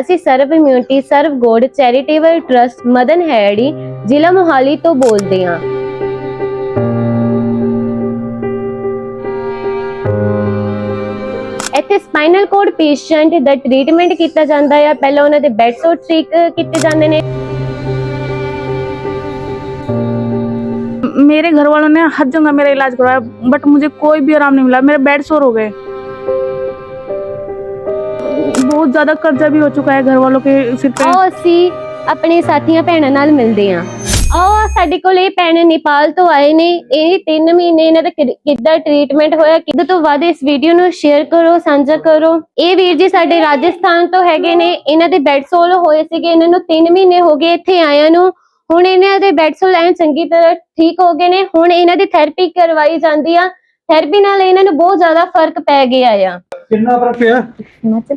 ਅਸੀਂ Sarv immunity Sarv God charitable trust Madan Heri ਜ਼ਿਲ੍ਹਾ ਮੋਹਾਲੀ ਤੋਂ ਬੋਲਦੇ ਹਾਂ ਇੱਥੇ ਸਪਾਈਨਲ ਕੋਰਡ ਪੇਸ਼ੈਂਟ ਦਾ ਟ੍ਰੀਟਮੈਂਟ ਕੀਤਾ ਜਾਂਦਾ ਹੈ ਪਹਿਲਾਂ ਉਹਨਾਂ ਦੇ ਬੈੱਡ ਸੋਟ ਠੀਕ ਕੀਤੇ ਜਾਂਦੇ ਨੇ मेरे घर वालों ने हर जगह मेरा इलाज करवाया बट मुझे कोई भी आराम नहीं मिला मेरे बेड सोर हो गए ਬਹੁਤ ਜ਼ਿਆਦਾ ਕਰਜ਼ਾ ਵੀ ਹੋ ਚੁੱਕਾ ਹੈ ਘਰ ਵਾਲੋਂ ਕੇ ਸਿਰ ਤੇ। ਆਓ ਅਸੀਂ ਆਪਣੇ ਸਾਥੀਆਂ ਭੈਣਾਂ ਨਾਲ ਮਿਲਦੇ ਹਾਂ। ਆਓ ਸਾਡੇ ਕੋਲ ਇਹ ਭੈਣ ਨੇਪਾਲ ਤੋਂ ਆਏ ਨੇ। ਇਹ 3 ਮਹੀਨੇ ਇਹਨਾਂ ਦਾ ਕਿੱਦਾਂ ਟ੍ਰੀਟਮੈਂਟ ਹੋਇਆ ਕਿੱਦਾਂ ਤੋਂ ਵੱਧ ਇਸ ਵੀਡੀਓ ਨੂੰ ਸ਼ੇਅਰ ਕਰੋ ਸਾਂਝਾ ਕਰੋ। ਇਹ ਵੀਰ ਜੀ ਸਾਡੇ ਰਾਜਸਥਾਨ ਤੋਂ ਹੈਗੇ ਨੇ। ਇਹਨਾਂ ਦੇ ਬੈੱਡ ਸੋਲ ਹੋਏ ਸੀਗੇ। ਇਹਨਾਂ ਨੂੰ 3 ਮਹੀਨੇ ਹੋ ਗਏ ਇੱਥੇ ਆਇਆਂ ਨੂੰ। ਹੁਣ ਇਹਨਾਂ ਦੇ ਬੈੱਡ ਸੋਲ ਐਂ ਚੰਗੀ ਤਰ੍ਹਾਂ ਠੀਕ ਹੋ ਗਏ ਨੇ। ਹੁਣ ਇਹਨਾਂ ਦੀ ਥੈਰੇਪੀ ਕਰਵਾਈ ਜਾਂਦੀ ਆ। ਥੈਰੇਪੀ ਨਾਲ ਇਹਨਾਂ ਨੂੰ ਬਹੁਤ ਜ਼ਿਆਦਾ ਫ਼ਰਕ ਪੈ ਗਿਆ ਆ। ਕਿੰਨਾ ਫ਼ਰਕ ਪਿਆ? ਹਿਮਾਚਲ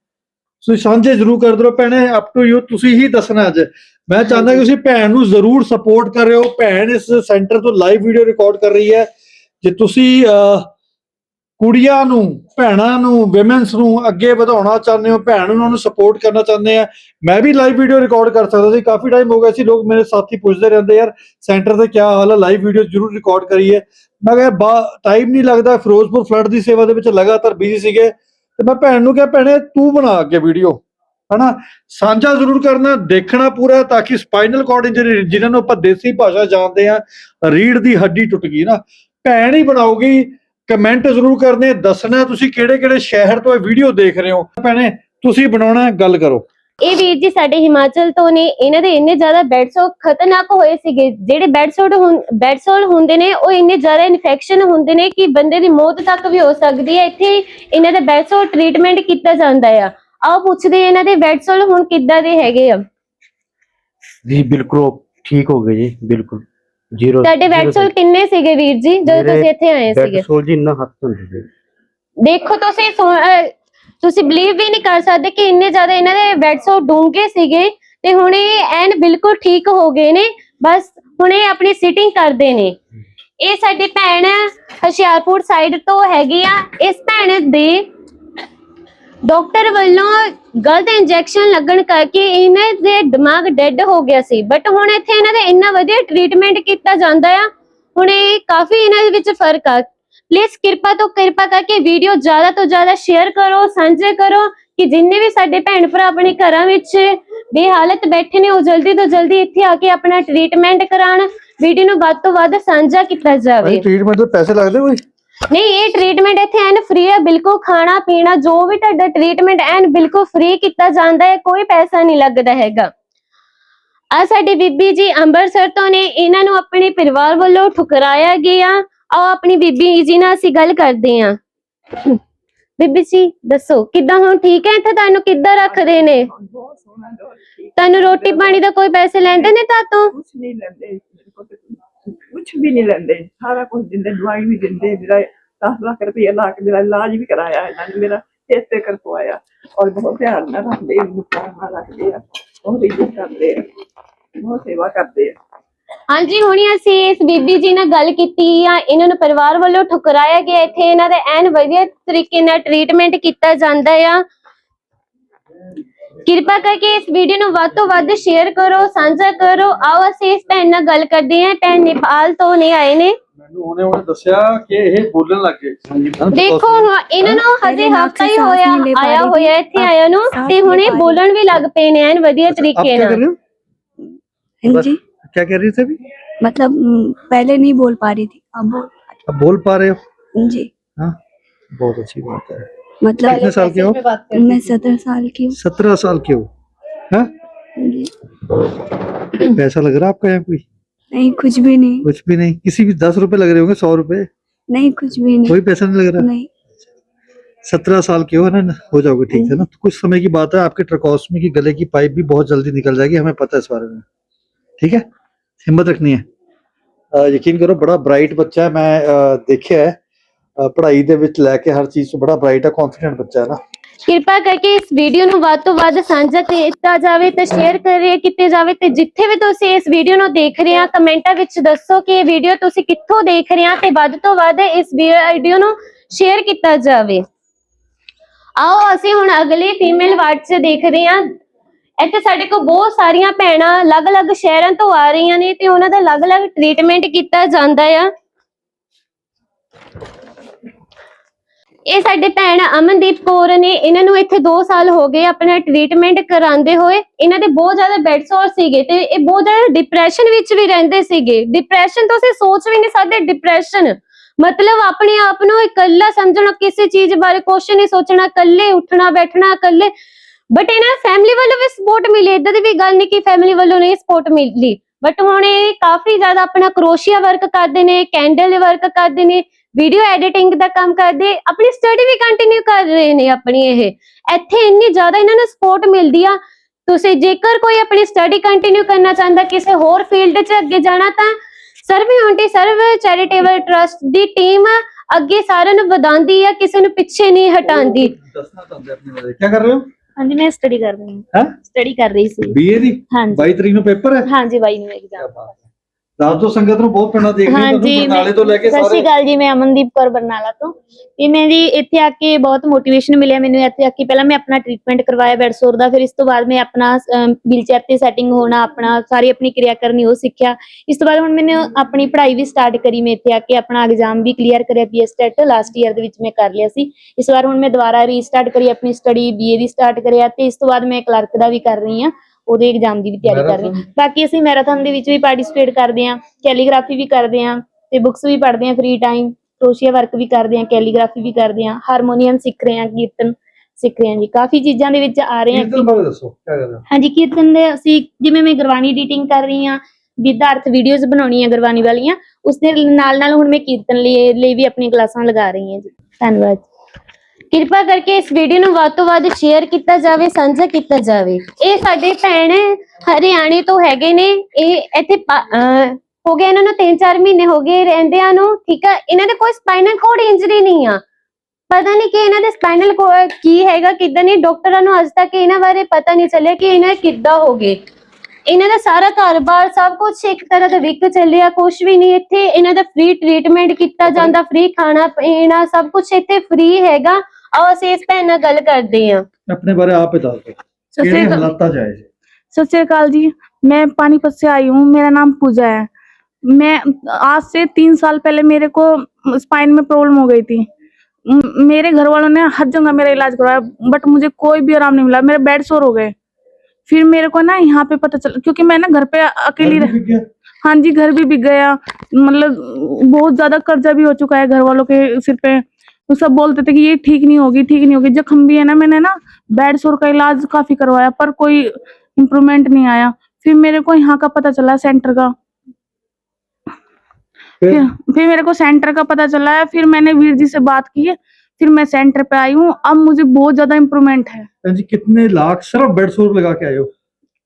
ਤੁਸੀਂ ਸਾਂਝੇ ਜ਼ਰੂਰ ਕਰ ਦਿਓ ਭੈਣੇ ਅਪ ਟੂ ਯੂ ਤੁਸੀਂ ਹੀ ਦੱਸਣਾ ਅੱਜ। ਮੈਂ ਚਾਹੁੰਦਾ ਕਿ ਤੁਸੀਂ ਭੈਣ ਨੂੰ ਜ਼ਰੂਰ ਸਪੋਰਟ ਕਰ ਰਹੇ ਹੋ ਭੈਣ ਇਸ ਸੈਂਟਰ ਤੋਂ ਲਾਈਵ ਵੀਡੀਓ ਰਿਕਾਰਡ ਕਰ ਰਹੀ ਹੈ। ਜੇ ਤੁਸੀਂ ਅਹ, ਕੁੜੀਆਂ ਨੂੰ ਭੈਣਾਂ ਨੂੰ ਔਮਨਸ ਨੂੰ ਅੱਗੇ ਵਧਾਉਣਾ ਚਾਹੁੰਦੇ ਹੋ ਭੈਣ ਉਹਨਾਂ ਨੂੰ ਸਪੋਰਟ ਕਰਨਾ ਚਾਹੁੰਦੇ ਆ ਮੈਂ ਵੀ ਲਾਈਵ ਵੀਡੀਓ ਰਿਕਾਰਡ ਕਰ ਸਕਦਾ ਸੀ। ਕਾਫੀ ਟਾਈਮ ਹੋ ਗਿਆ ਸੀ ਲੋਕ ਮੇਰੇ ਸਾਥੀ ਪੁੱਛਦੇ ਰਹਿੰਦੇ ਯਾਰ ਸੈਂਟਰ ਤੇ ਕੀ ਹਾਲ ਹੈ? ਲਾਈਵ ਵੀਡੀਓ ਜ਼ਰੂਰ ਰਿਕਾਰਡ ਕਰੀਏ। ਮੈਂ ਕਿਹਾ ਟਾਈਮ ਨਹੀਂ ਲੱਗਦਾ ਫਿਰੋਜ਼ਪੁਰ ਫਲੱਡ ਦੀ ਸੇਵਾ ਦੇ ਵਿੱਚ ਲਗਾਤਾਰ ਬਿਜ਼ੀ ਸੀਗੇ। ਤੇ ਮੈਂ ਭੈਣ ਨੂੰ ਕਿਹਾ, ਭੈਣੇ, ਤੂੰ ਬਣਾ ਕੇ ਵੀਡੀਓ ਹਨਾ? ਸਾਂਝਾ ਜ਼ਰੂਰ ਕਰਨਾ, ਦੇਖਣਾ ਪੂਰਾ ਤਾਂ ਕਿ ਸਪਾਈਨਲ ਕਾਰਡ ਇੰਜਰੀ ਜਿਨ੍ਹਾਂ ਨੂੰ ਆਪਾਂ ਦੇਸੀ ਭਾਸ਼ਾ ਜਾਣਦੇ ਆ ਰੀੜ ਦੀ ਹੱਡੀ ਟੁੱਟ ਗਈ ਨਾ। ਭੈਣ ਹੀ ਬਣਾਉਗੀ ਕਮੈਂਟ ਜ਼ਰੂਰ ਕਰਨੇ, ਦੱਸਣਾ ਤੁਸੀਂ ਕਿਹੜੇ ਕਿਹੜੇ ਸ਼ਹਿਰ ਤੋਂ ਇਹ ਵੀਡੀਓ ਦੇਖ ਰਹੇ ਹੋ। ਭੈਣੇ, ਤੁਸੀਂ ਬਣਾਉਣਾ ਗੱਲ ਕਰੋ। ਇਹ ਵੀਰ ਜੀ ਸਾਡੇ ਹਿਮਾਚਲ ਤੋਂ ਨੇ ਇਹਨਾਂ ਦੇ ਇੰਨੇ ਜ਼ਿਆਦਾ ਬੈੱਡ ਸੋਰ ਖਤਰਨਾਕ ਹੋਏ ਸੀਗੇ। ਜਿਹੜੇ ਬੈੱਡ ਸੋਰ ਬੈੱਡ ਸੋਰ ਹੁੰਦੇ ਨੇ ਉਹ ਇੰਨੇ ਜ਼ਿਆਦਾ ਇਨਫੈਕਸ਼ਨ ਹੁੰਦੇ ਨੇ ਕਿ ਬੰਦੇ ਦੀ ਮੌਤ ਤੱਕ ਵੀ ਹੋ ਸਕਦੀ ਹੈ। ਇੱਥੇ ਇਹਨਾਂ ਦਾ ਬੈੱਡ ਸੋਰ ਟ੍ਰੀਟਮੈਂਟ ਕੀਤਾ ਜਾਂਦਾ ਆ। ਆਓ ਪੁੱਛਦੇ ਇਹਨਾਂ ਦੇ ਬੈੱਡ ਸੋਰ ਹੁਣ ਕਿੱਦਾਂ ਦੇ ਹੈਗੇ ਆ। ਜੀ ਬਿਲਕੁਲ ਠੀਕ ਹੋ ਗਏ ਜੀ ਬਿਲਕੁਲ। ਜ਼ੀਰੋ ਤੁਹਾਡੇ ਬੈੱਡ ਸੋਰ ਕਿੰਨੇ ਸੀਗੇ ਵੀਰ ਜੀ ਜਦੋਂ ਤੁਸੀਂ ਇੱਥੇ ਆਏ ਸੀਗੇ? ਸੋਲ ਜੀ ਇੰਨਾ ਹੱਥ ਸੀ। ਦੇਖੋ ਤੁਸੀਂ ਤੁਸੀਂ ਬਲੀਵ ਵੀ ਨਹੀਂ ਕਰ ਸਕਦੇ ਕਿ ਇੰਨੇ ਜ਼ਿਆਦਾ ਇਹਨਾਂ ਦੇ ਬੈੱਡ ਸੋ ਡੂੰਘੇ ਸੀਗੇ ਤੇ ਹੁਣ ਇਹ ਐਨ ਬਿਲਕੁਲ ਠੀਕ ਹੋ ਗਏ ਨੇ, ਬਸ ਹੁਣ ਇਹ ਆਪਣੀ ਸਿਟਿੰਗ ਕਰਦੇ ਨੇ। ਇਹ ਸਾਡੀ ਭੈਣ ਹੁਸ਼ਿਆਰਪੁਰ ਸਾਈਡ ਤੋਂ ਹੈਗੀ ਆ। ਇਸ ਭੈਣ ਦੇ ਡਾਕਟਰ ਵੱਲੋਂ ਗਲਤ ਇੰਜੈਕਸ਼ਨ ਲੱਗਣ ਕਰਕੇ ਇਹਨਾਂ ਦੇ ਦਿਮਾਗ ਡੈੱਡ ਹੋ ਗਿਆ ਸੀ। ਬਟ ਹੁਣ ਇੱਥੇ ਇਹਨਾਂ ਦਾ ਇੰਨਾ ਵਧੀਆ ਟ੍ਰੀਟਮੈਂਟ ਕੀਤਾ ਜਾਂਦਾ ਆ, ਹੁਣ ਇਹ ਕਾਫੀ ਇਹਨਾਂ ਦੇ ਵਿੱਚ ਫ਼ਰਕ ਆ। ਪਲੀਜ਼ ਕਿਰਪਾ ਤੋਂ ਕਿਰਪਾ ਕਰਕੇ ਵੀਡੀਓ ਜ਼ਿਆਦਾ ਤੋਂ ਜ਼ਿਆਦਾ ਸ਼ੇਅਰ ਕਰੋ ਸਾਂਝੇ ਕਰੋ ਕਿ ਜਿੰਨੇ ਵੀ ਸਾਡੇ ਭੈਣ ਭਰਾ ਆਪਣੇ ਘਰਾਂ ਵਿੱਚ ਬੇਹਾਲਤ ਬੈਠੇ ਨੇ ਉਹ ਜਲਦੀ ਤੋਂ ਜਲਦੀ ਇੱਥੇ ਆ ਕੇ ਆਪਣਾ ਟ੍ਰੀਟਮੈਂਟ ਕਰਾਉਣ। ਵੀਡੀਓ ਨੂੰ ਵੱਧ ਤੋਂ ਵੱਧ ਸਾਂਝਾ ਕੀਤਾ ਜਾਵੇ। ਟ੍ਰੀਟਮੈਂਟ ਦੇ ਪੈਸੇ ਲੱਗਦੇ ਕੋਈ? ਨਹੀਂ ਇਹ ਟ੍ਰੀਟਮੈਂਟ ਇੱਥੇ ਐਨ ਫ੍ਰੀ ਹੈ ਬਿਲਕੁਲ ਖਾਣਾ ਪੀਣਾ ਜੋ ਵੀ ਤੁਹਾਡਾ ਟ੍ਰੀਟਮੈਂਟ ਐਨ ਬਿਲਕੁਲ ਫ੍ਰੀ ਕੀਤਾ ਜਾਂਦਾ ਹੈ ਕੋਈ ਪੈਸਾ ਨਹੀਂ ਲੱਗਦਾ ਹੈਗਾ। ਆ ਸਾਡੀ ਬੀਬੀ ਜੀ ਅੰਮ੍ਰਿਤਸਰ ਤੋਂ ਨੇ ਇਹਨਾਂ ਨੂੰ ਆਪਣੇ ਪਰਿਵਾਰ ਵੱਲੋਂ ਠੁਕਰਾਇਆ ਗਿਆ। ਆਓ ਆਪਣੀ ਬੀਬੀ ਜੀ ਨਾਲ ਅਸੀਂ ਗੱਲ ਕਰਦੇ ਹਾਂ। ਬੀਬੀ ਜੀ, ਦੱਸੋ, ਕਿੱਦਾਂ ਹੁਣ ਠੀਕ ਹੈ ਇੱਥੇ? ਤੁਹਾਨੂੰ ਕਿੱਦਾਂ ਰੱਖਦੇ ਨੇ? ਬਹੁਤ ਸੋਹਣਾ ਡੋਲ ਠੀਕ ਤੁਹਾਨੂੰ ਰੋਟੀ ਪਾਣੀ ਦਾ ਕੋਈ ਪੈਸੇ ਲੈਂਦੇ ਨੇ ਤਾਤੋਂ? ਕੁਛ ਨਹੀਂ ਲੈਂਦੇ, ਮੇਰੇ ਵੀ ਨਹੀਂ ਲੈਂਦੇ। ਸਾਰਾ ਕੁਝ ਦਿੰਦੇ, ਦਵਾਈ ਵੀ ਦਿੰਦੇ, ਮੇਰਾ 10 ਲੱਖ ਰੁਪਏ ਲਾ ਕੇ ਮੇਰਾ ਇਲਾਜ ਵੀ ਕਰਾਇਆ ਇਹਨਾਂ ਨੇ, ਮੇਰਾ ਇਸ ਕਰਵਾਇਆ ਔਰ ਬਹੁਤ ਧਿਆਨ ਨਾਲ ਰੱਖਦੇ ਮੈਨੂੰ ਪਿਆਰ ਰੱਖਦੇ ਆ, ਬਹੁਤ ਇੱਜ਼ਤ ਕਰਦੇ ਆ, ਬਹੁਤ ਸੇਵਾ ਕਰਦੇ ਆ। ਹਾਂਜੀ ਹੁਣੀ ਅਸੀਂ ਇਸ ਬੀਬੀ ਜੀ ਨਾਲ ਗੱਲ ਕੀਤੀ ਆ ਇਹਨਾਂ ਨੂੰ ਪਰਿਵਾਰ ਵੱਲੋਂ ਠੁਕਰਾਇਆ ਗਿਆ ਇੱਥੇ ਇਹਨਾਂ ਦਾ ਐਨ ਵਧੀਆ ਤਰੀਕੇ ਨਾਲ ਟ੍ਰੀਟਮੈਂਟ ਕੀਤਾ ਜਾਂਦਾ ਆ। ਕਿਰਪਾ ਕਰਕੇ ਇਸ ਵੀਡੀਓ ਨੂੰ ਵੱਧ ਤੋਂ ਵੱਧ ਸ਼ੇਅਰ ਕਰੋ ਸਾਂਝਾ ਕਰੋ। ਆਓ ਅਸੀਂ ਇਸ ਭੈਣ ਨਾਲ ਗੱਲ ਕਰਦੇ ਆ ਭੈਣ ਨੇਪਾਲ ਤੋਂ ਨੇ ਆਏ ਨੇ। ਮੈਨੂੰ ਉਹਨੇ ਉਹਨੇ ਦੱਸਿਆ ਕਿ ਇਹ ਬੋਲਣ ਲੱਗੇ ਦੇਖੋ ਇਹਨਾਂ ਨੂੰ ਹਜੇ ਹਫਤਾ ਹੀ ਹੋਇਆ ਆਇਆ ਹੋਇਆ ਇੱਥੇ ਆਇਆ ਨੂੰ ਤੇ ਹੁਣ ਬੋਲਣ ਵੀ ਲੱਗ ਪਏ ਨੇ ਐਨ ਵਧੀਆ ਤਰੀਕੇ ਨਾਲ। ਹਾਂਜੀ। क्या कह रही थी अभी? मतलब पहले नहीं बोल पा रही थी अब बोल अब बोल पा रहे हो? जी। हाँ बहुत अच्छी बात है। मतलब कितने साल के हो? मैं सत्रह साल की हूँ। सत्रह साल के हो? हाँ? पैसा लग रहा है आपका यहाँ कोई? नहीं कुछ भी नहीं। कुछ भी नहीं। किसी भी दस रुपए लग रहे होंगे सौ रुपए? नहीं कुछ भी नहीं। कोई पैसा नहीं लग रहा? नहीं। सत्रह साल के हो ना हो जाओगे ठीक है ना? तो कुछ समय की बात है आपके ट्रकोस्मी की गले की पाइप भी बहुत जल्दी निकल जाएगी हमें पता है इस बारे में। ठीक है? ਹਿੰਮਤ ਰੱਖਣੀ ਹੈ। ਯਕੀਨ ਕਰੋ ਬੜਾ ਬ੍ਰਾਈਟ ਬੱਚਾ ਹੈ ਮੈਂ ਦੇਖਿਆ ਹੈ। ਪੜ੍ਹਾਈ ਦੇ ਵਿੱਚ ਲੈ ਕੇ ਹਰ ਚੀਜ਼ ਤੋਂ ਬੜਾ ਬ੍ਰਾਈਟ ਹੈ ਕੌਨਫੀਡੈਂਟ ਬੱਚਾ ਹੈ ਨਾ। ਕਿਰਪਾ ਕਰਕੇ ਇਸ ਵੀਡੀਓ ਨੂੰ ਵੱਧ ਤੋਂ ਵੱਧ ਸਾਂਝਾ ਕੀਤਾ ਜਾਵੇ ਤੇ ਸ਼ੇਅਰ ਕਰੇ ਕਿਤੇ ਜਾਵੇ ਤੇ ਜਿੱਥੇ ਵੀ ਤੁਸੀਂ ਇਸ ਵੀਡੀਓ ਨੂੰ ਦੇਖ ਰਹੇ ਆ ਕਮੈਂਟਾਂ ਵਿੱਚ ਦੱਸੋ ਕਿ ਇਹ ਵੀਡੀਓ ਤੁਸੀਂ ਕਿੱਥੋਂ ਦੇਖ ਰਹੇ ਆ ਤੇ ਵੱਧ ਤੋਂ ਵੱਧ ਇਸ ਵੀਡੀਓ ਨੂੰ ਸ਼ੇਅਰ ਕੀਤਾ ਜਾਵੇ। ਆਓ ਅਸੀਂ ਹੁਣ ਅਗਲੀ ਫੀਮੇਲ ਵਾਰਡ 'ਚ ਦੇਖਦੇ ਹਾਂ। ਇੱਥੇ ਸਾਡੇ ਕੋਲ ਬਹੁਤ ਸਾਰੀਆਂ ਭੈਣਾਂ ਅਲੱਗ-ਅਲੱਗ ਸ਼ਹਿਰਾਂ ਤੋਂ ਆ ਰਹੀਆਂ ਨੇ ਤੇ ਉਹਨਾਂ ਦਾ ਅਲੱਗ-ਅਲੱਗ ਟ੍ਰੀਟਮੈਂਟ ਕੀਤਾ ਜਾਂਦਾ ਆ। ਇਹ ਸਾਡੇ ਭੈਣ ਅਮਨਦੀਪ ਕੌਰ ਨੇ, ਇਹਨਾਂ ਨੂੰ ਇੱਥੇ 2 ਸਾਲ ਹੋ ਗਏ ਆਪਣਾ ਟ੍ਰੀਟਮੈਂਟ ਕਰਾਉਂਦੇ ਹੋਏ। ਇਹਨਾਂ ਦੇ ਬਹੁਤ ਜ਼ਿਆਦਾ ਬੈੱਡ ਸੋਰ ਸੀਗੇ ਤੇ ਇਹ ਬਹੁਤ ਜ਼ਿਆਦਾ ਡਿਪਰੈਸ਼ਨ ਵਿੱਚ ਵੀ ਰਹਿੰਦੇ ਸੀਗੇ। ਡਿਪਰੈਸ਼ਨ ਤੋਂ ਅਸੀਂ ਸੋਚ ਵੀ ਨਹੀਂ ਸਕਦੇ ਡਿਪਰੈਸ਼ਨ ਮਤਲਬ ਆਪਣੇ ਆਪ ਨੂੰ ਇਕੱਲਾ ਸਮਝਣਾ, ਕਿਸੇ ਚੀਜ਼ ਬਾਰੇ ਕੁਛ ਨਹੀਂ ਸੋਚਣਾ, ਇਕੱਲੇ ਉੱਠਣਾ, ਬੈਠਣਾ, ਇਕੱਲੇ ਬਟ ਇਹਨਾਂ ਫੈਮਿਲੀ ਵੱਲੋਂ ਵੀ ਸਪੋਰਟ ਮਿਲੀ ਇਦਾਂ ਦੀ ਵੀ ਗੱਲ ਨਹੀਂ ਕਿ ਫੈਮਿਲੀ ਵੱਲੋਂ ਨਹੀਂ ਸਪੋਰਟ ਮਿਲੀ। ਬਟ ਹੁਣ ਇਹ ਕਾਫੀ ਜ਼ਿਆਦਾ ਆਪਣਾ ਕਰੋਸ਼ੀਆ ਵਰਕ ਕਰਦੇ ਨੇ ਕੈਂਡਲ ਵਰਕ ਕਰਦੇ ਨੇ ਵੀਡੀਓ ਐਡੀਟਿੰਗ ਦਾ ਕੰਮ ਕਰਦੇ, ਆਪਣੀ ਸਟੱਡੀ ਵੀ ਕੰਟੀਨਿਊ ਕਰ ਰਹੇ ਨੇ ਆਪਣੀ ਇਹ। ਇੱਥੇ ਇੰਨੀ ਜ਼ਿਆਦਾ ਇਹਨਾਂ ਨੂੰ ਸਪੋਰਟ ਮਿਲਦੀ ਆ। ਤੁਸੀਂ ਜੇਕਰ ਕੋਈ ਆਪਣੀ ਸਟੱਡੀ ਕੰਟੀਨਿਊ ਕਰਨਾ ਚਾਹੁੰਦਾ, ਕਿਸੇ ਹੋਰ ਫੀਲਡ 'ਚ ਅੱਗੇ ਜਾਣਾ ਤਾਂ Sarv unity Sarv charitable trust ਦੀ ਟੀਮ ਅੱਗੇ ਸਾਰਿਆਂ ਨੂੰ ਵਧਾਉਂਦੀ ਆ, ਕਿਸੇ ਨੂੰ ਪਿੱਛੇ ਨਹੀਂ ਹਟਾਉਂਦੀ। ਦੱਸਣਾ ਚਾਹੁੰਦੇ ਆਪਣੇ ਬਾਰੇ। ਕੀ ਕਰ ਰਹੇ ਹੋ? ਹਾਂਜੀ ਮੈਂ ਸਟੱਡੀ ਕਰ ਰਹੀ ਹਾਂ। ਹੈ? ਸਟੱਡੀ ਕਰ ਰਹੀ ਸੀ। ਬੀਏ ਦੀ? ਹਾਂਜੀ। 22 ਤਰੀਕ ਨੂੰ ਪੇਪਰ ਹੈ? ਹਾਂਜੀ ਬਾਈ ਨੂੰ ਐਗਜ਼ਾਮ ਦੱਸ ਦੋ ਸੰਗਤ ਨੂੰ ਬਹੁਤ ਪਿੰਡਾਂ ਦੇਖ ਰਹੀ ਤੁਹਾਨੂੰ ਹਾਂਜੀ ਬਰਨਾਲੇ ਤੋਂ ਲੈ ਕੇ ਸਤਿ ਸ਼੍ਰੀ ਸਾਰੇ ਅਕਾਲ ਜੀ ਮੈਂ ਅਮਨਦੀਪ ਕੌਰ ਬਰਨਾਲਾ ਤੋਂ। ਤੇ ਮੈਂ ਜੀ ਇੱਥੇ ਆ ਕੇ ਬਹੁਤ ਮੋਟੀਵੇਸ਼ਨ ਮਿਲਿਆ ਮੈਨੂੰ ਇੱਥੇ ਆ ਕੇ ਪਹਿਲਾਂ ਮੈਂ ਆਪਣਾ ਟ੍ਰੀਟਮੈਂਟ ਕਰਵਾਇਆ ਬੈਡਸੋਰ ਦਾ ਫਿਰ ਇਸ ਤੋਂ ਬਾਅਦ ਮੈਂ ਆਪਣਾ ਵੀਲਚੇਅਰ ਤੇ ਸੈਟਿੰਗ ਹੋਣਾ ਆਪਣਾ ਸਾਰੀ ਆਪਣੀ ਕਿਰਿਆ ਕਰਨੀ ਉਹ ਸਿੱਖਿਆ। ਇਸ ਤੋਂ ਬਾਅਦ ਹੁਣ ਮੈਨੂੰ ਆਪਣੀ ਪੜ੍ਹਾਈ ਵੀ ਸਟਾਰਟ ਕਰੀ ਮੈਂ ਇੱਥੇ ਆ ਕੇ ਆਪਣਾ ਐਗਜ਼ਾਮ ਵੀ ਕਲੀਅਰ ਕਰਿਆ ਪੀਐਸ ਟੈਟ ਲਾਸਟ ਈਅਰ ਦੇ ਵਿੱਚ ਮੈਂ ਕਰ ਲਿਆ ਸੀ। ਇਸ ਵਾਰ ਹੁਣ ਮੈਂ ਦੁਬਾਰਾ ਰੀਸਟਾਰਟ ਕਰੀ ਆਪਣੀ ਸਟੱਡੀ ਬੀਏ ਦੀ ਸਟਾਰਟ ਕਰਿਆ ਤੇ ਇਸ ਤੋਂ ਬਾਅਦ ਮੈਂ ਕਲਰਕ ਦਾ ਵੀ ਕਰ ਰਹੀ ਹਾਂ। ਉਹਦੇ ਐਗਜ਼ਾਮ ਦੀ ਵੀ ਤਿਆਰੀ ਕਰ ਰਹੀ ਹਾਂ ਬਾਕੀ ਅਸੀਂ ਮੈਰਾਥਨ ਦੇ ਵਿੱਚ ਵੀ ਪਾਰਟਿਸਿਪੇਟ ਕਰਦੇ ਹਾਂ ਕੈਲੀਗ੍ਰਾਫੀ ਵੀ ਕਰਦੇ ਹਾਂ ਤੇ ਬੁੱਕਸ ਵੀ ਪੜ੍ਹਦੇ ਹਾਂ ਫ੍ਰੀ ਟਾਈਮ ਕਰੋਸ਼ੀਆ ਵਰਕ ਵੀ ਕਰਦੇ ਹਾਂ ਕੈਲੀਗ੍ਰਾਫੀ ਵੀ ਕਰਦੇ ਹਾਂ ਹਾਰਮੋਨੀਅਮ ਸਿੱਖ ਰਹੇ ਹਾਂ ਕੀਰਤਨ ਸਿੱਖ ਰਹੇ ਹਾਂ ਜੀ। ਕਾਫੀ ਚੀਜ਼ਾਂ ਦੇ ਵਿੱਚ ਆ ਰਹੇ ਹਾਂ ਕੀਰਤਨ ਬਾਰੇ ਦੱਸੋ ਕੀ ਕਰ ਰਹੇ ਹੋ? ਹਾਂਜੀ ਕੀਰਤਨ ਦੇ ਅਸੀਂ ਜਿਵੇਂ ਮੈਂ ਗੁਰਬਾਣੀ ਐਡੀਟਿੰਗ ਕਰ ਰਹੀ ਹਾਂ ਵਿਦਿਆਰਥ ਵੀਡੀਓਜ਼ ਬਣਾਉਣੀ ਆ ਗੁਰਬਾਣੀ ਵਾਲੀਆਂ ਉਸ ਦੇ ਨਾਲ ਨਾਲ ਹੁਣ ਮੈਂ ਕੀਰਤਨ ਲਈ ਲਈ ਵੀ ਆਪਣੀ ਕਲਾਸਾਂ ਲਗਾ ਰਹੀ ਹਾਂ ਜੀ। ਧੰਨਵਾਦ ਕਿਰਪਾ ਕਰਕੇ ਇਸ ਵੀਡੀਓ ਨੂੰ ਵੱਧ ਤੋਂ ਵੱਧ ਸ਼ੇਅਰ ਕੀਤਾ ਜਾਵੇ, ਸਾਂਝਾ ਕੀਤਾ ਜਾਵੇ। ਇਹ ਸਾਡੇ ਭੈਣ ਹਰਿਆਣੇ ਤੋਂ ਹੈਗੇ ਨੇ। ਇਹ ਇੱਥੇ ਹੋ ਗਏ ਇਹਨਾਂ ਨੂੰ 3-4 ਮਹੀਨੇ ਹੋ ਗਏ ਰਹਿੰਦਿਆਂ ਨੂੰ, ਠੀਕ ਆ? ਇਹਨਾਂ ਦੇ ਕੋਈ ਸਪਾਈਨਲ ਕੋਡ ਇੰਜਰੀ ਨਹੀਂ ਆ। ਪਤਾ ਨਹੀਂ ਕਿ ਇਹਨਾਂ ਦੇ ਸਪਾਈਨਲ ਕੋਡ ਕੀ ਹੈਗਾ, ਕਿੱਦਾਂ ਨਹੀਂ, ਡਾਕਟਰਾਂ ਨੂੰ ਅੱਜ ਤੱਕ ਇਹਨਾਂ ਬਾਰੇ ਪਤਾ ਨਹੀਂ ਚੱਲਿਆ ਕਿ ਇਹਨਾਂ ਕਿੱਦਾਂ ਹੋ ਗਏ। ਇਹਨਾਂ ਦਾ ਸਾਰਾ ਘਰ-ਬਾਰ ਸਭ ਕੁਝ ਇੱਕ ਤਰ੍ਹਾਂ ਦਾ ਵਿਕ ਚੱਲਿਆ ਕੁਝ ਵੀ ਨਹੀਂ ਇੱਥੇ। ਇਹਨਾਂ ਦਾ ਫ੍ਰੀ ਟ੍ਰੀਟਮੈਂਟ ਕੀਤਾ ਜਾਂਦਾ ਫ੍ਰੀ ਖਾਣਾ ਪੀਣਾ ਸਭ ਕੁਝ ਇੱਥੇ ਫ੍ਰੀ ਹੈਗਾ। ਆਓ ਅਸੀਂ ਇਸ ਭੈਣ ਨਾਲ ਗੱਲ ਕਰਦੇ ਹਾਂ ਆਪਣੇ ਬਾਰੇ ਆਪ ਹੀ ਦੱਸ ਦਿਓ ਸਤਿ ਕਿਹੜੇ ਸ਼੍ਰੀ ਅਕਾਲ ਹਾਲਾਤਾਂ 'ਚ ਆਏ ਜੀ सत श्रीकाल जी मैं पानीपत से आई हूँ मेरा नाम पूजा है मैं आज से तीन साल पहले मेरे को स्पाइन में प्रॉब्लम हो गई थी म- मेरे घर वालों ने हर जगह मेरा इलाज करवाया बट मुझे कोई भी आराम नहीं मिला मेरे बेड सोर हो गए फिर मेरे को ना यहाँ पे पता चला क्योंकि मैं ना घर पे अकेली घर रह भी बिक गया? हाँ जी घर भी बिक गया मतलब बहुत ज्यादा कर्जा भी हो चुका है घर वालों के सिर पे तो सब बोलते थे कि ये ठीक नहीं होगी ठीक नहीं होगी। जख्म भी है ना मैंने ना बेड सोर का इलाज काफ़ी करवाया पर कोई इम्प्रूवमेंट नहीं आया। फिर मेरे को यहाँ का पता चला सेंटर का। फिर? फिर मेरे को सेंटर का पता चला है। फिर मैंने वीर जी से बात की है। फिर मैं सेंटर पे आई हूँ। अब मुझे बहुत ज़्यादा इम्प्रूवमेंट है। जी कितने लाख सिर्फ़ बेड सोर लगा के आए हो?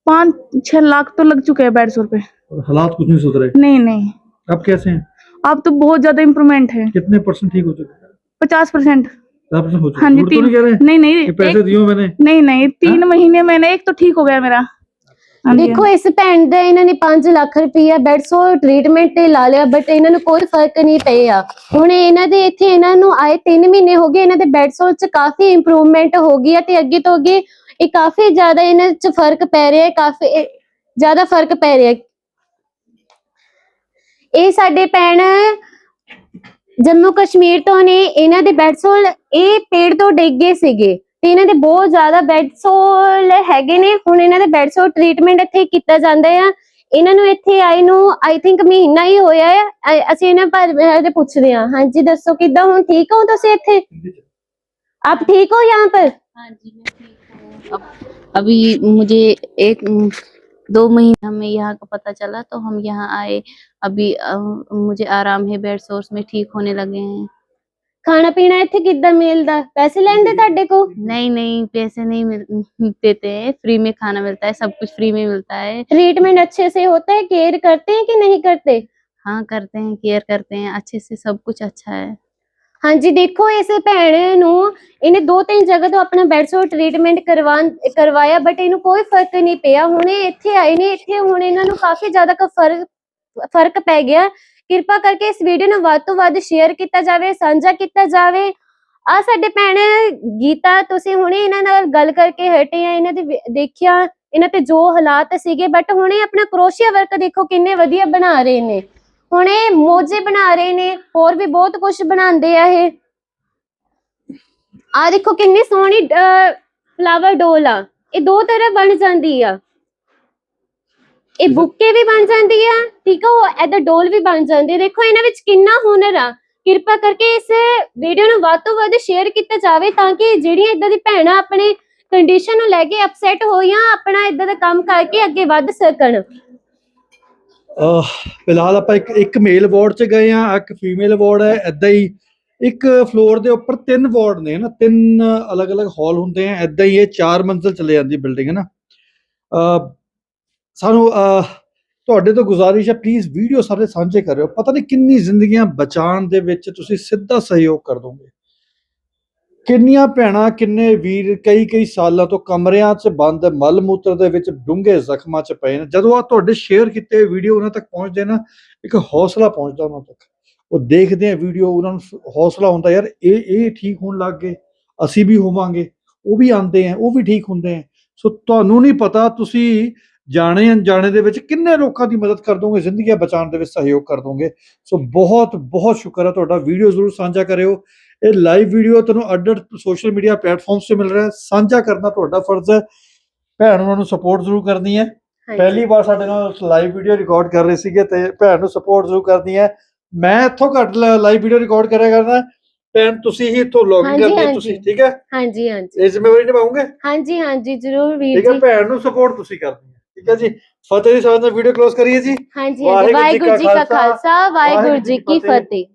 पाँच छह लाख तो लग चुके हैं बेड सोर पे। हालात कुछ नहीं सुधरे? नहीं नहीं। अब कैसे हैं? अब तो बहुत ज़्यादा इम्प्रूवमेंट है। कितने परसेंट ठीक हो चुके हैं पचास परसेंट पचास परसेंट हो चुके हाँ हैं जी झूठ तो तीन नहीं कह रहे नहीं नहीं ये पैसे एक, दिए हो मैंने नहीं नहीं तीन महीने मैंने एक तो ठीक हो गया मेरा हाँ जी, ਦੇਖੋ ਇਸ ਭੈਣ ਦਾ ਇਹਨਾਂ ਨੇ 5 ਲੱਖ ਰੁਪਈਆ ਬੈਡਸੋਰ ਟ੍ਰੀਟਮੈਂਟ ਤੇ ਲਾ ਲਿਆ ਬਟ ਇਹਨਾਂ ਨੂੰ ਕੋਈ ਫਰਕ ਨਹੀਂ ਪਿਆ ਹੁਣ ਇਹਨਾਂ ਦੇ ਇੱਥੇ ਇਹਨਾਂ ਨੂੰ ਆਏ 3 ਮਹੀਨੇ ਹੋ ਗਏ ਇਹਨਾਂ ਦੇ ਬੈਡਸੋਰ 'ਚ ਕਾਫੀ ਇੰਪਰੂਵਮੈਂਟ ਹੋ ਗਈ ਹੈ ਤੇ ਅੱਗੇ ਤੋਂ ਅੱਗੇ ਇਹ ਕਾਫੀ ਜ਼ਿਆਦਾ ਇਹਨਾਂ 'ਚ ਫਰਕ ਪੈ ਰਿਹਾ ਹੈ ਕਾਫੀ ਇਹ ਜ਼ਿਆਦਾ ਫਰਕ ਪੈ ਰਿਹਾ ਹੈ ਇਹ ਸਾਡੇ ਭੈਣ ਜੰਮੂ ਕਸ਼ਮੀਰ ਤੋਂ ਨੇ ਇਹਨਾਂ ਦੇ ਬੈਡਸੋਲ ਇਹ ਪੇੜ ਤੋਂ ਡਿੱਗ ਗਏ ਸੀਗੇ ਤੇ ਇਹਨਾਂ ਦੇ ਬਹੁਤ ਜ਼ਿਆਦਾ ਬੈਡਸੋਲ ਹੈਗੇ ਨੇ ਹੁਣ ਇਹਨਾਂ ਦੇ ਬੈਡਸੋਲ ਟ੍ਰੀਟਮੈਂਟ ਇੱਥੇ ਕੀਤਾ ਜਾਂਦਾ ਆ ਇਹਨਾਂ ਨੂੰ ਇੱਥੇ ਆਏ ਨੂੰ ਆਈ ਥਿੰਕ ਮਹੀਨਾ ਹੀ ਹੋਇਆ ਹੈ ਅ- ਅਸੀਂ ਇਹਨਾਂ ਪਰ ਦੇ ਪੁੱਛਦੇ ਹਾਂ ਹਾਂਜੀ ਦੱਸੋ ਕਿੱਦਾਂ ਹੁਣ ਠੀਕ ਹੋ ਤੁਸੀਂ ਇੱਥੇ ਆਪ ਠੀਕ ਹੋ यहाँ पर हाँ जी मैं ठीक हूँ अब अभी मुझे एक उम, दो महीने हमें यहाँ का पता चला तो हम यहाँ आए अभी अ, मुझे आराम है बेड सोर्स में ठीक होने लगे हैं ਖਾਣਾ ਪੀਣਾ ਇੱਥੇ ਕਿੱਦਾਂ ਮਿਲਦਾ ਪੈਸੇ ਲੈਂਦੇ ਤੁਹਾਡੇ ਕੋ नहीं नहीं पैसे नहीं मिल देते हैं फ्री में खाना मिलता है सब कुछ फ्री में मिलता है ट्रीटमेंट अच्छे से होता है केयर करते हैं कि नहीं करते हाँ करते हैं केयर करते हैं अच्छे से सब कुछ अच्छा है ਹਾਂਜੀ, ਦੇਖੋ ਇਸ ਭੈਣ ਨੂੰ ਇਹਨੇ ਦੋ ਤਿੰਨ ਜਗ੍ਹਾ ਤੋਂ ਆਪਣਾ ਬੈਡ ਸੋ ਟ੍ਰੀਟਮੈਂਟ ਕਰਵਾ ਕਰਵਾਇਆ ਬਟ ਇਹਨੂੰ ਕੋਈ ਫ਼ਰਕ ਨਹੀਂ ਪਿਆ। ਹੁਣ ਇਹ ਇੱਥੇ ਆਏ ਨੇ, ਇੱਥੇ ਹੁਣ ਇਹਨਾਂ ਨੂੰ ਕਾਫੀ ਜ਼ਿਆਦਾ ਫ਼ਰਕ ਫ਼ਰਕ ਪੈ ਗਿਆ। ਕਿਰਪਾ ਕਰਕੇ ਇਸ ਵੀਡੀਓ ਨੂੰ ਵੱਧ ਤੋਂ ਵੱਧ ਸ਼ੇਅਰ ਕੀਤਾ ਜਾਵੇ, ਸਾਂਝਾ ਕੀਤਾ ਜਾਵੇ। ਆ ਸਾਡੇ ਭੈਣ ਗੀਤਾ, ਤੁਸੀਂ ਹੁਣੇ ਇਹਨਾਂ ਨਾਲ ਗੱਲ ਕਰਕੇ ਹਟੇ ਆ, ਇਹਨਾਂ ਦੇ ਦੇਖਿਆ, ਇਹਨਾਂ ਤੇ ਜੋ ਹਾਲਾਤ ਸੀਗੇ ਬਟ ਹੁਣੇ ਆਪਣਾ ਕਰੋਸ਼ੀਆ ਵਰਕ ਦੇਖੋ ਕਿੰਨੇ ਵਧੀਆ ਬਣਾ ਰਹੇ ਨੇ। ਹੁਣ ਇਹ ਮੋਜੇ ਬਣਾ ਰਹੇ ਨੇ ਹੋਰ ਵੀ ਬਹੁਤ ਕੁਝ ਬਣਾਉਂਦੇ ਆ ਇਹ। ਆ ਦੇਖੋ ਕਿੰਨੀ ਸੋਹਣੀ ਫਲਾਵਰ ਡੋਲ ਆ। ਇਹ ਦੋ ਤਰ੍ਹਾਂ ਬਣ ਜਾਂਦੀ ਆ। ਇਹ ਬੁੱਕੇ ਵੀ ਬਣ ਜਾਂਦੀ ਆ ਠੀਕ ਆ ਉਹ ਐਦਾ ਡੋਲ ਵੀ ਬਣ ਜਾਂਦੀ ਦੇਖੋ ਇਹਨਾਂ ਵਿੱਚ ਕਿੰਨਾ ਹੁਨਰ ਆ। ਕਿਰਪਾ ਕਰਕੇ ਇਸ ਵੀਡੀਓ ਨੂੰ ਵੱਧ ਤੋਂ ਵੱਧ ਸ਼ੇਅਰ ਕੀਤਾ ਜਾਵੇ ਤਾਂ ਕਿ ਜਿਹੜੀਆਂ ਇਦਾਂ ਦੀ ਭੈਣਾਂ ਆਪਣੇ ਕੰਡੀਸ਼ਨ ਨੂੰ ਲੈ ਕੇ ਅਪਸੈਟ ਹੋਈਆਂ ਆਪਣਾ ਇਦਾਂ ਦਾ ਕੰਮ ਕਰਕੇ ਅੱਗੇ ਵੱਧ ਸਕਣ। ਫਿਲਹਾਲ ਆਪਾਂ ਇੱਕ ਇੱਕ ਮੇਲ ਵਾਰਡ 'ਚ ਗਏ ਆ ਇੱਕ ਫੀਮੇਲ ਵਾਰਡ ਹੈ ਐਦਾਂ ਹੀ ਇੱਕ ਫਲੋਰ ਦੇ ਉੱਪਰ ਤਿੰਨ ਵਾਰਡ ਨੇ ਨਾ, ਤਿੰਨ ਅਲੱਗ-ਅਲੱਗ ਹਾਲ ਹੁੰਦੇ ਆ ਐਦਾਂ ਹੀ ਇਹ ਚਾਰ ਮੰਜ਼ਿਲ ਚਲੇ ਜਾਂਦੀ ਬਿਲਡਿੰਗ ਹੈ ਨਾ? ਸਾਨੂੰ ਤੁਹਾਡੇ ਤੋਂ ਗੁਜ਼ਾਰਿਸ਼ ਹੈ ਪਲੀਜ਼ ਵੀਡੀਓ ਸਾਰੇ ਸਾਂਝੇ ਕਰਿਓ। ਪਤਾ ਨਹੀਂ ਕਿੰਨੀ ਜ਼ਿੰਦਗੀਆਂ ਬਚਾਉਣ ਦੇ ਵਿੱਚ ਤੁਸੀਂ ਸਿੱਧਾ ਸਹਿਯੋਗ ਕਰ ਦੋਗੇ। ਕਿੰਨੀਆਂ ਭੈਣਾਂ, ਕਿੰਨੇ ਵੀਰ ਕਈ ਕਈ ਸਾਲਾਂ ਤੋਂ ਕਮਰਿਆਂ 'ਚ ਬੰਦ, ਮਲ ਮੂਤਰ ਦੇ ਵਿੱਚ ਡੂੰਘੇ ਜ਼ਖਮਾਂ 'ਚ ਪਏ ਨੇ। ਜਦੋਂ ਆ ਤੁਹਾਡੇ ਸ਼ੇਅਰ ਕੀਤੇ ਵੀਡੀਓ ਉਹਨਾਂ ਤੱਕ ਪਹੁੰਚਦੇ ਨਾ, ਇੱਕ ਹੌਸਲਾ ਪਹੁੰਚਦਾ ਉਹਨਾਂ ਤੱਕ। ਉਹ ਦੇਖਦੇ ਆ ਵੀਡੀਓ ਉਹਨਾਂ ਨੂੰ ਹੌਸਲਾ ਹੁੰਦਾ, ਯਾਰ, ਇਹ ਇਹ ਠੀਕ ਹੋਣ ਲੱਗ ਗਏ, ਅਸੀਂ ਵੀ ਹੋਵਾਂਗੇ। ਉਹ ਵੀ ਆਉਂਦੇ ਆ, ਉਹ ਵੀ ਠੀਕ ਹੁੰਦੇ ਆ। ਸੋ ਤੁਹਾਨੂੰ ਨਹੀਂ ਪਤਾ, ਤੁਸੀਂ ਜਾਣੇ ਅਣਜਾਣੇ ਦੇ ਵਿੱਚ ਕਿੰਨੇ ਲੋਕਾਂ ਦੀ ਮਦਦ ਕਰ ਦੋਗੇ, ਜ਼ਿੰਦਗੀਆਂ ਬਚਾਉਣ ਦੇ ਵਿੱਚ ਸਹਿਯੋਗ ਕਰ ਦੋਗੇ। ਸੋ ਬਹੁਤ ਬਹੁਤ ਸ਼ੁਕਰ ਹੈ ਤੁਹਾਡਾ ਵੀਡੀਓ ਜ਼ਰੂਰ ਸਾਂਝਾ ਕਰਿਓ। ਇਹ ਲਾਈਵ ਵੀਡੀਓ ਤੁਹਾਨੂੰ ਅੱਡ ਅੱਡ ਸੋਸ਼ਲ ਮੀਡੀਆ ਪਲੇਟਫਾਰਮਸ ਤੇ ਮਿਲ ਰਿਹਾ ਹੈ। ਸਾਂਝਾ ਕਰਨਾ ਤੁਹਾਡਾ ਫਰਜ਼ ਹੈ। ਭੈਣ ਉਹਨਾਂ ਨੂੰ ਸਪੋਰਟ ਜ਼ਰੂਰ ਕਰਨੀ ਹੈ। ਪਹਿਲੀ ਵਾਰ ਸਾਡੇ ਨਾਲ ਲਾਈਵ ਵੀਡੀਓ ਰਿਕਾਰਡ ਕਰ ਰਹੇ ਸੀਗੇ ਤੇ ਭੈਣ ਨੂੰ ਸਪੋਰਟ ਜ਼ਰੂਰ ਕਰਨੀ ਹੈ। ਮੈਂ ਇੱਥੋਂ ਘੱਟ ਲਾਈਵ ਵੀਡੀਓ ਰਿਕਾਰਡ ਕਰਿਆ ਕਰਨਾ। ਭੈਣ ਤੁਸੀਂ ਹੀ ਇੱਥੋਂ ਲੌਗਿਨ ਹਾਂਜੀ। ਤੁਸੀਂ ਠੀਕ ਹੈ? ਹਾਂਜੀ ਹਾਂਜੀ। ਇਹ ਜ਼ਿੰਮੇਵਾਰੀ ਨਿਭਾਉਂਗੇ ਹਾਂਜੀ ਹਾਂਜੀ ਜ਼ਰੂਰ ਵੀਰ ਠੀਕ ਹੈ ਜੀ। ਭੈਣ ਨੂੰ ਸਪੋਰਟ ਤੁਸੀਂ ਕਰਨੀ ਹੈ। ਠੀਕ ਹੈ ਜੀ। ਫਤਿਹ ਦੀ ਸਾਥ ਨਾਲ ਵੀਡੀਓ ਕਲੋਜ਼ ਕਰੀਏ ਜੀ। ਹਾਂਜੀ ਵਾਹਿਗੁਰੂ ਜੀ ਜੀ ਕਾ ਖਾਲਸਾ। ਵਾਹਿਗੁਰੂ ਜੀ ਕੀ। ਫਤਿਹ।